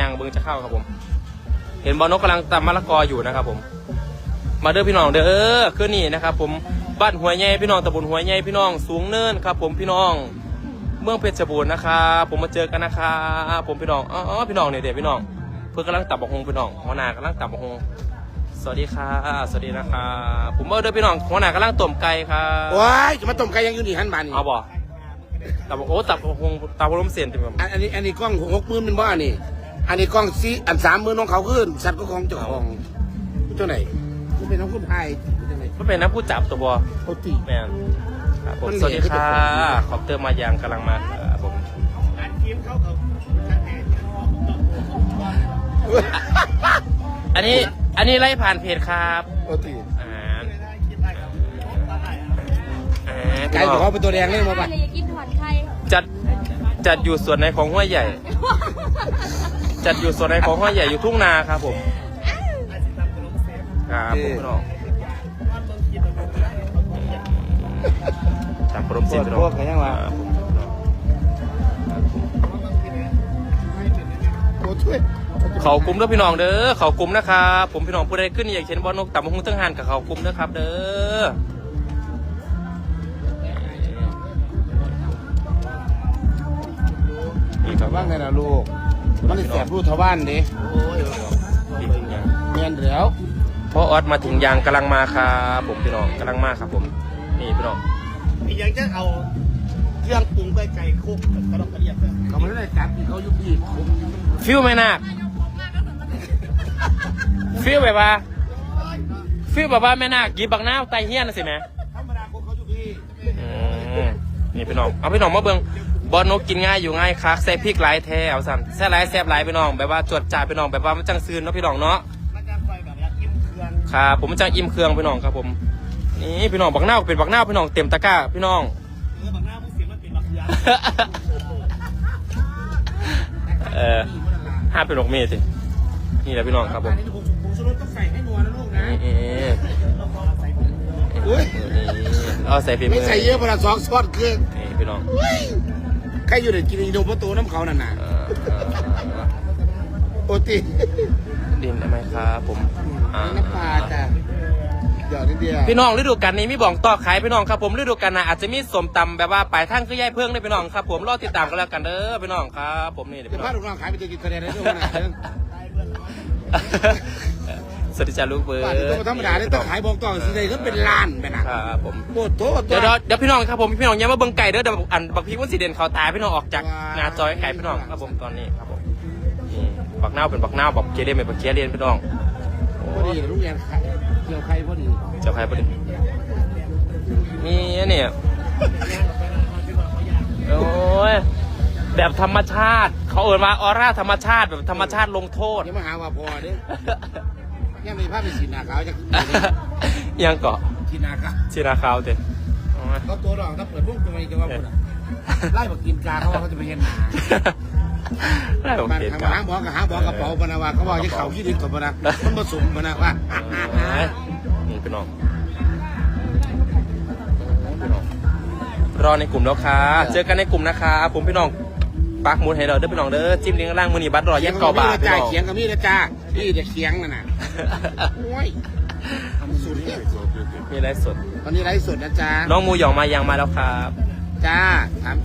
ยังเบิ้งจะเข้าครับผม เห็นบอลนกกำลังตำมะละกออยู่นะครับผม มาเด้อพี่น้องเด้อคือนี่นะครับผมบ้านหัวใหญ่พี่น้องตำบลหัวใหญ่พี่น้องสูงเนินครับ ผมพี่น้อง เมืองเพชรบูรณ์นะครับผมมาเจอกันนะครับผมพี่น้องอ๋อพี่น้องเนี่ยเดี๋ยวพี่น้อง เพื่อนกำลังตับบกฮงพี่น้องหัวหน้ากำลังตับบกฮงสวัสดีค่ะสวัสดีนะครับผมเอาเด้อพี่น้องหัวหน้ากำลังต้มไก่ครับว้ายจะมาต้มไก่ยังอยู่นี่หันบานนี่เอาบ่ตับบกโอ้ตับบกฮงตับบกลมเสียนเต็มแบบอันอันนี้อันนี้กล้องหกหมื่นเป็นบ้านี่ อันนี้กล้องซีอันสามหมื่นของเขาขึ้นสัตว์ก็ของเจ้าของเจ้าไหนมันเป็นน้องคุณพายเจ้าไหนมันเป็นน้ำผู้จับตัวบอเขาตี แม่นครับผมมันสวัสดีเหนื่อยค่ะขึ้นไปขอบเติมมายางกำลังมาครับผมอันนี้อันนี้ไล่ผ่านเพจครับเขาตีอ่าอ่าไก่ของเขาเป็นตัวแดงเลยมาใครปะเลยอยากกินถอนไข่จัดจัดอยู่ส่วนไหนของห้วยใหญ่ จัดอยู่ส่วนไหนของห้วยใหญ่อยู่ทุ่งนาครับผมครับผมพี่น้องตามพรมสิพี่น้องพวกกันยังวะครับผมพี่น้องโอ้ช่วยเขากลุ่มเด้อพี่น้องเด้อเขากลุ่มนะครับผมพี่น้องผู้ใดขึ้นอยากเห็นบอลนกต่ำหงตั้งหันกับเขากลุ่มนะครับ เด้อนี่ครับว่างไงนะลูก มันแสบรูทวานดิพี่ถึงยังเมียนแล้วพ่อออสมาถึงยางกำลังมาครับผมพี่น้องกำลังมาครับผมนี่พี่น้องอีกอย่างจะเอาเครื่องปรุงไก่ไก่คลุกกระดกกระเดียบเลยเขาไม่ได้จับเขายุบยีดผมฟิลไหมนาคฟิลแบบว่าฟิลแบบว่าแม่นาคกีบักน้าวไตเฮียนน่ะสิแม่ธรรมดาคนเขาอยู่พี่อืมนี่พี่น้อง เอาพี่น้องมาเบิ่ง บอลนกกินง่ายอยู่ง่ายคักใส่พริกหลายแท้เอาสั่นแซ่หลายแซ่บหลายพี่น้องแบบว่าจวดจ่ายพี่น้องแบบว่ามันจังซืนเนาะพี่น้องเนาะมันจะคอยแบบว่ากินเครื่องครับผมมันจังอิ่มเครื่องพี่น้องครับผมนี่พี่น้องบักน้าวเป็นบักน้าวพี่น้องเต็มตะกร้าพี่น้องเออบางหน้าผู้เสียมันเป็นแบบเครื่องเออห้าเป็นดอกเมษสินี่แหละพี่น้องครับผมอันนี้ผมผมชูรสต้องใส่ให้นัวนะลูกนะนี่อุ้ยเอาใส่ฝีมืไม่อใส่เยอะเพราะเราซอกซอสเกินนี่พี่น้องใครอยู่ในกินอินโดประตูน้ำเขานั่นน่ะเออเออเออโอตีดินได้ไหมครับผมอ่า น้ำปลาจ้ะเดี๋ยวนิดเดียวพี่น้องฤดูกาลนี้มีบ่องต่อขายพี่น้องครับผมฤดูกาลหน้าอาจจะมีสมตำแบบว่าปลายทางคือย่ายเพิ่งได้พี่น้องครับผมรอติดตามกันแล้วกันเด้อพี่น้องครับผมนี่เดี๋ยวจะพี่น้พาอง ลูกน้องขายไปตัวกินคะแนนได้ด้วยนะ สวัสดีจ้าลูกเบิร์บ้านนี้ต้องธรรมดาเลยต้องขายบอกต่อสิได้ก็เป็นล้านไปนะครับผมโอ้โหเดี๋ยวเดี๋ยวเดี๋ยวพี่น้องครับผมพี่น้องอย้ามาเบิ่งไก่เด้อเดี๋ยวอันบักพีวันสีเด่นเขาตายพี่น้องออกจากว้าวหนาจอยไก่พี่น้องครับผมตอนนี้ครับผมนี่บักนาวเป็นบักนาวบักเกเรนเป็นบักเกเรนพี่น้องพอดีลูกเรียนขายเกี่ยวใครพอดีเจ้าใครประเด็นนี่อันเนี่ยโอ้ยแบบธรรมชาติ เขาเอ่ยมาออร่าธรรมชาติแบบธรรมชาติลงโทษ อย่ามาหาว่าพอเด้ ยังมีภาพเป็นสีนาขาวจะยังเกาะสีนาขาวชินาขาวเด็เขาตัวดอกถ้าเปิดพวกจะไม่จะว่าพูดไล่บอกกินกาเขาว่าเขาจะไปเห็นหนาได้ผมมันเห็นหาครับบอกกับหาบอกกระเป๋าปนาว่าเขาบอกที่เขาขี้ดินกับปนามันผสมปนาว่านี่พี่น้องรอในกลุ่มแล้วค่ะ เจอกันในกลุ่มนะคะผมพี่น้อง ปักหมุดให้เราเด้อพี่น้องเด้อจิ้มลิงก์ล่างมือนีบัตรรอแยกกอบาทพี่จ่าน้องเขียงกับมีนะจ้าพี่จะเขียงนั่นน่ะโอ้ยทำสุดเนี่ยมีอะไรสดตอนนี้ไลฟ์สดนะจ้าน้องมูหยองมายังมาแล้วครับ จ้าถาม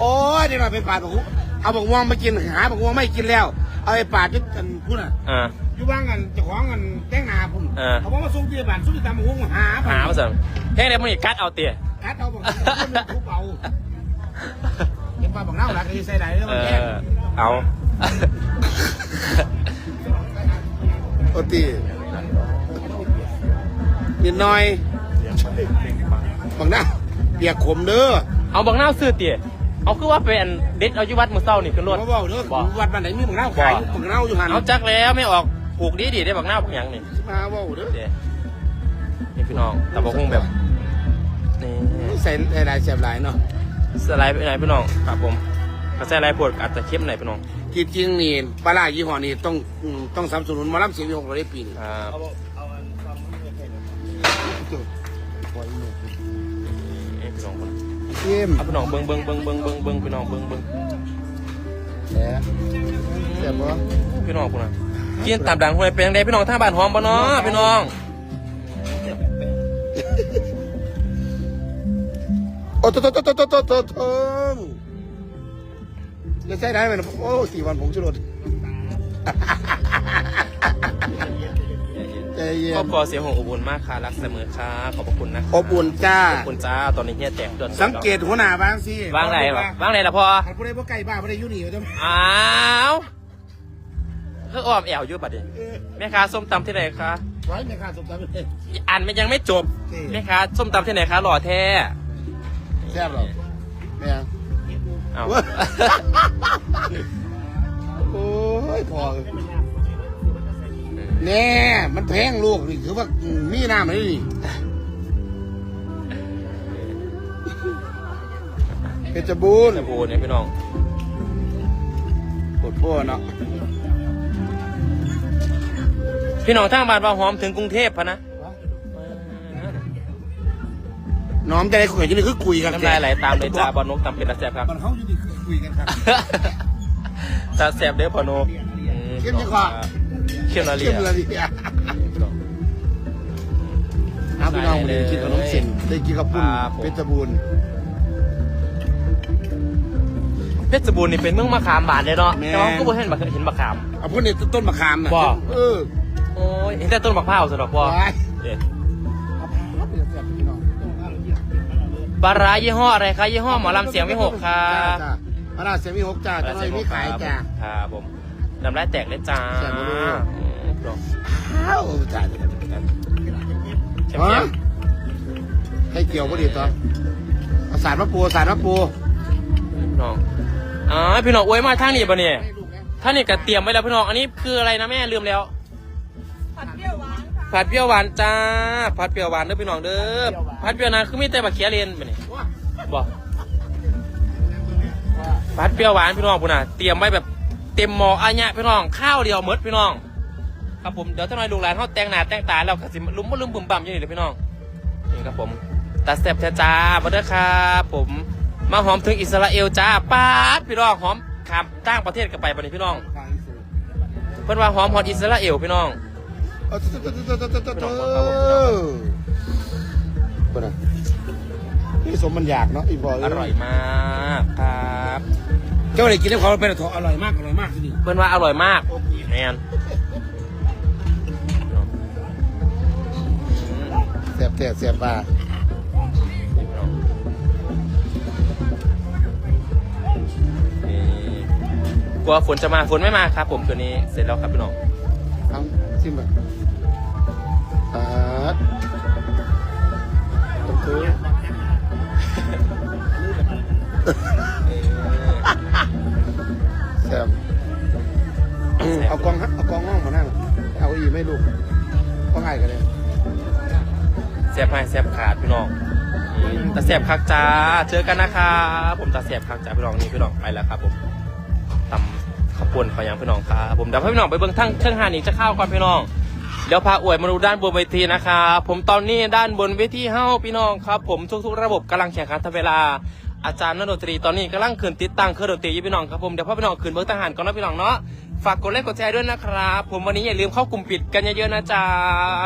โอ้ยเดี๋ยวเราไปปาดบอกเอาบอกม่วงมากินหาบอกม่วงไม่กินแล้ว เอาไปปาดยุดกันพูดน่ะอ่า อยู่บ้างกันเจ้าของกันแจ้งนาพุ่นเออ เขาบอกว่าส่งเตี้ยบานสุดที่ตามบอกม่วงหาหามาเสริมเฮ้ยเดี๋ยวมึงอีกกัดเอาเตี๋ยคัดเอาบอกคนนึงทุบเอาเห็นปลาบอกเน่าหลักที่ใส่ไหนแล้วเอมันแย่อเอา โอตีนิดหน่อยบอกนะเปียกขมเด้อเอาบังหน้าซื้อเตี๋ยเอาคือว่าเป็นเด็ดเอาอยุวัดมือเศร้านี่คือรถเขาบอกเด้อบอกวัดบ้านไหนมีบอกเน่าขายบอกเน่าอยู่หันเอาจักแล้วไม่ออก ปลูกดีดีได้บักหน้าบักหยังนี่มาว่าเด้อเดี๋ยวนี่พี่น้องแต่บอกคงแบบนี่ใส่หลายๆแสบหลายเนาะสไลด์ไปไหนพี่น้องครับผมกระแสไลด์ปวดอาจจะเข้มหน่อยพี่น้องที่จริงนี่ปลาร้ายี่ห้อนี้ต้องอืมต้องสนับสนุนหมาล้ำเสียงของเราได้ปีนี้ครับเอาเอาอันความมือเห็นนี่พี่น้องคนเข้มเอาพี่น้องเบิ้งเบิ้งเบิ้งเบิ้งเบิ้งเบิ้งพี่น้องเบิ้งเบิ้งบบ่พี่น้องคุณนะ กินตามดังคนเป็นยังไงพี่น้องท่าบ้านหอมบ่เนาะพี่น้องโอ้โตโตโตโตโตโตโตจะใช้ได้ไหมนะโอ้สี่วันผมชุดใจเย็นครอบครัวเสียหงอบอุ่นมากค่ะรักเสมอค่ะขอบคุณนะอบุญจ้าขอบคุณจ้าตอนนี้เฮียแตกสังเกตหัวหน้าบ้างสิบ้างไรบ้างไรล่ะพ่อใครผู้ใดบ่ไก่บ้าผู้ใดยุ่นีอยู่จ้ะอ้าว คืออ้อมแอวอยู่บัดนี้แม่ค้าส้มตำที่ไหนคะไว้ในค่าสมตำเลย อ่านมันยังไม่จบนี่แม่ค้าส้มตำที่ไหนคะหล่อแท้แซ่บหรอแม่งเอาโอ้ยพอแน่มันแพงลูกนี่คือว่ามีน้ำอะไรนี่เพชรบูรณ์จะบูเนี่ยพี่น้อง ปวดพ่อเนาะ พี่น้องทางบ้านว่าหอมถึงกรุงเทพพะนะน้อมจะได้คุยกันนี่คือคุยกันน้ำลายไหลตามเลยจ้าบอลนกตำเป็นตาแสบครับมันเขาอยู่นี่คือคุยกันครับตาแสบเด้อพอนกเข้มยังกว่าเข้มละเลีเข้ยมเลยดิครับพี่น้องวันนี้กินกับน้องเซนได้กินกับปุ้นเพชรบูรณ์เพชรบูรณ์นี่เป็นเมืองมะขามบานเลยเนาะแม่แต่ว่าก็บ่เห็นบักเห็นมะขามเอาพูดในต้นมะขามนะบ่เออโอ้ย เห็นแต่ต้นมะพร้าวสิหรอกพ่อไว้ เอ๊ะเอาพาไปเสียบพี่น้องปลาร้ายี่ห้ออะไรคะยี่ห้อหมอลำเสียงไม่หกค่ะจ้ามาลาเสียงมีหกจ้าจะน้อยมีขายจ้า ครับผมน้ำลายแตกเลยจ้าแสบบ่รู้ อืมลองอ้าวจ้าจ้าจ้าจ้าเข็มฮะให้เกี่ยวก็ดีต่อเอาสารมะปูสารมะปูๆน้องอ๋อพี่น้องอวยมาทางนี้ปะเนี่ยท่างนี่ก็เตรียมไว้แล้วพี่น้อง อันนี้คืออะไรนะแม่ลืมแล้ว ผัดเปรี้ยวหวานผัดเปรี้ยวหวานจ้า ผัดเปรี้ยวหวานเด้อพี่น้องเด้อ ผัดเปรี้ยวนะคือมีแต่บักเขียเลนปะเนี่ยบอกผัดเปรี้ยวหวานพี่น้องพุ่นน่ะ เตรียมไว้แบบเต็มหม้ออันเนี้ยพี่น้อง ข้าวเดียวหมดพี่น้อง ครับผม เดี๋ยวถ้าหน่อยลูกหลานเขาแต่งหน้าแต่งตาแล้วก็สิลุ้มบ่ลุ้มบุ่มบ่ำอยู่นี่เด้อพี่น้อง นี่ครับผมตาแซ่บจ้ามาเด้อครับผม มาหอมถึงอิสราเอลจ้าป้าดพี่น้องหอมข้ามต่างประเทศกันไปบัดนี้พี่น้องเพิ่นว่าหอมฮอตอิสราเอลพี่น้อง เอาตุ๊ดตุ๊ดตุ๊ดตุ๊ดตุ๊ดตุ๊ดตุ๊ดนี่สมมันอยากเนาะอีบอยอร่อยมากครับเจ้าได้กินแล้วเขาเป็นอร่อยมากอร่อยมากที่นี่เพิ่นว่าอร่อยมากแมนเสียบแท้เสียบปลานี่กลัวฝนจะมาฝนไม่มาครับ ผมตัวนี้เสร็จแล้วครับพี่น้องทั้งชิมแบบ อืมตาแซ่บคักจ้า เจอกันนะครับผมตาแซ่บคักจ้าพี่น้องนี่พี่น้องไปแล้วครับผมตำข้าวปุ้นขอยังพี่น้องครับผมเดี๋ยวพี่น้องไปเบิ่งทั้งเครื่องหานีจะเข้าวก่อนพี่น้องเดี๋ยวพาอวยมาดูด้านบนเวทีนะครับผมตอนนี้ด้านบนเวทีเฮ้าพี่น้องครับ ผมทุกๆ ระบบกำลังแข่งขันทันเวลาอาจารย์นักดนตรีตอนนี้กำลังขึ้นติดตั้งเครื่องดนตรียู่พี่น้องครับผมเดี๋ยวพ่อพี่น้องขึ้นเบิร์ทหารก่อนนะพี่น้องเนาะ ฝากกดไลค์กดแชร์ด้วยนะครับ ผมวันนี้อย่าลืมเข้ากลุ่มปิดกันเยอะๆนะจ๊ะ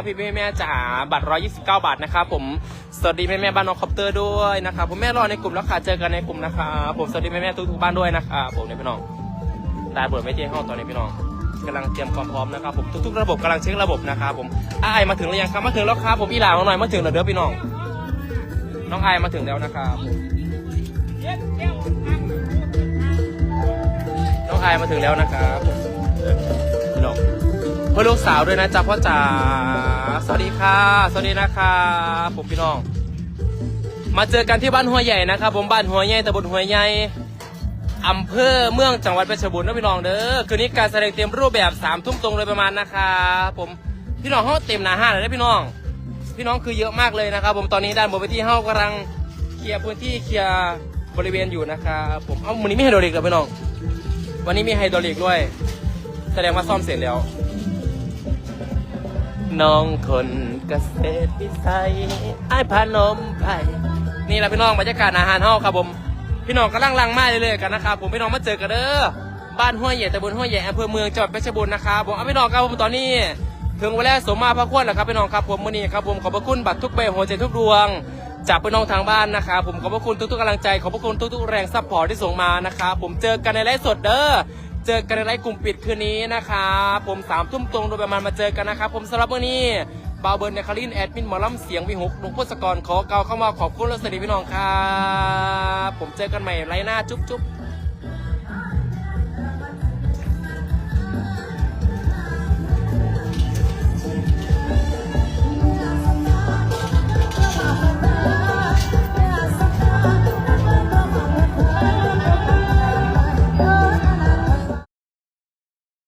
พี่พี่แม่จ๋าบัตร 129 บาทนะครับผมสวัสดีแม่แม่บ้านน้องคอปเตอร์ด้วยนะครับผมแม่รอในกลุ่มแล้วค่ะเจอกันในกลุ่มนะครับผมสวัสดีแม่แม่ทุกๆบ้านด้วยนะครับผมเนี่ยพี่น้องด้านบนไม่เที่ห้องตอนนี้พี่น้องกำลังเตรียมความพร้อมนะครับผมทุกๆ ระบบกำลังเช็คระบบนะครับผมไอมาถึงหรือยังครับมาถึงแล้วครับผมอีหลาน้องหน่อยมาถึงแล้วเด้อพี่น้อง น้องไอมาถึงแล้วนะครับ ไอายมาถึงแล้วนะครับผมพี่น้องเพื่อลูกสาวด้วยนะจ๊ะพ่อจ๋าสวัสดีค่ะ สวัสดีนะครับผมพี่น้อง มาเจอกันที่บ้านหัวใหญ่นะครับผมบ้านหัวใหญ่ตำบลหัวใหญ่อำเภอเมืองจังหวัดเพชรบูรณ์นะพี่น้องเด้อคืนนี้การแสดงเต็มรูปแบบสามทุ่มตรงเลยประมาณนะครับผมพี่น้องเขาเต็มหนาห้าเลยนะพี่น้อง พี่น้องคือเยอะมากเลยนะครับ ผมตอนนี้ด้านบนเวทีเฮากำลังเคลียร์พื้นที่เคลียร์บริเวณอยู่นะครับผมเอาวันนี้ไมีไฮโดรลิกเหรอพี่น้อง วันนี้มีไฮโดรลิกด้วย แสดงว่าซ่อมเสร็จแล้ว น้องคนเกษตรวิสัยไอ้ายพานมไผ่นี่แหละพี่น้องบรรยากาศอาหารเฮาครับผม พี่น้องกำลังลังไม้เรื่อยๆกันนะครับผมพี่น้องมาเจอกันเด้อบ้านห้วยใหญ่ตำบลห้วยใหญ่อำเภอเมืองจังหวัดเพชรบูรณ์นะครับผมเอาพี่น้องครับผมตอนนี้ถึงเวลาสมมาพระควรแล้วครับพี่น้องครับผมวันนี้ครับผมขอบพระคุณบัตรทุกใบหัวใจทุกดวง จากพี่น้องทางบ้านนะครับ ผมขอบพระคุณทุกๆกำลังใจ ขอบพระคุณทุกๆแรงซัพพอร์ตที่ส่งมานะครับ ผมเจอกันในไลฟ์สดเด้อ เจอกันในไลฟ์กลุ่มปิดคืนนี้นะครับผมสามทุ่มตรงโดยประมาณมาเจอกันนะครับ ผมสำหรับวันนี้บาวเบิร์นเนคารินแอดมินหมอลำเสียงวิหกหลวงพุทธกรขอเก่าเข้ามาขอบคุณและสวัสดีพี่น้องครับ ผมเจอกันใหม่ไลฟ์หน้าจุ๊บๆ